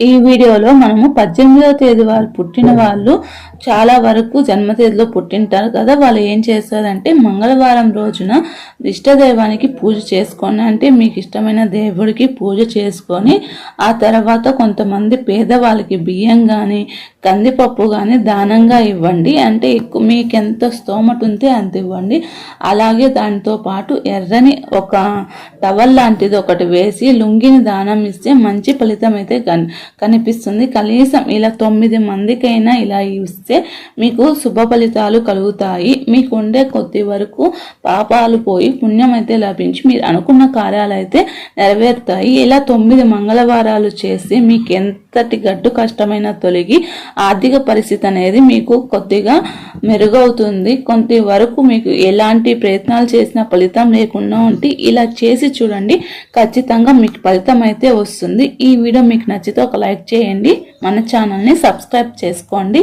ఈ వీడియోలో మనము పద్దెనిమిదవ తేదీ వాళ్ళు పుట్టిన వాళ్ళు చాలా వరకు జన్మతేదీలో పుట్టింటారు కదా. వాళ్ళు ఏం చేస్తారంటే మంగళవారం రోజున ఇష్టదైవానికి పూజ చేసుకొని అంటే మీకు ఇష్టమైన దేవుడికి పూజ చేసుకొని ఆ తర్వాత కొంతమంది పేదవాళ్ళకి బియ్యం కానీ కందిపప్పు కానీ దానంగా ఇవ్వండి. అంటే ఎక్కువ మీకు ఎంత స్తోమత ఉంటే అంత ఇవ్వండి. అలాగే దానితో పాటు ఎర్రని ఒక టవల్ లాంటిది ఒకటి వేసి లుంగిని దానం ఇస్తే మంచి ఫలితం అయితే కన్ కనిపిస్తుంది. కనీసం ఇలా తొమ్మిది మందికైనా ఇలా ఇస్తే మీకు శుభ ఫలితాలు కలుగుతాయి. మీకు ఉండే కొద్ది వరకు పాపాలు పోయి పుణ్యం అయితే లభించి మీరు అనుకున్న కార్యాలు అయితే నెరవేరుతాయి. ఇలా తొమ్మిది మంగళవారాలు చేసి మీకు ఎంతటి గడ్డు కష్టమైన తొలగి ఆర్థిక పరిస్థితి అనేది మీకు కొద్దిగా మెరుగవుతుంది. కొంత వరకు మీకు ఎలాంటి ప్రయత్నాలు చేసిన ఫలితం లేకుండా ఉంటే ఇలా చేసి చూడండి. ఖచ్చితంగా మీకు ఫలితం అయితే వస్తుంది. ఈ వీడియో మీకు నచ్చితే ఒక లైక్ చేయండి. మన ఛానల్ని సబ్స్క్రైబ్ చేసుకోండి.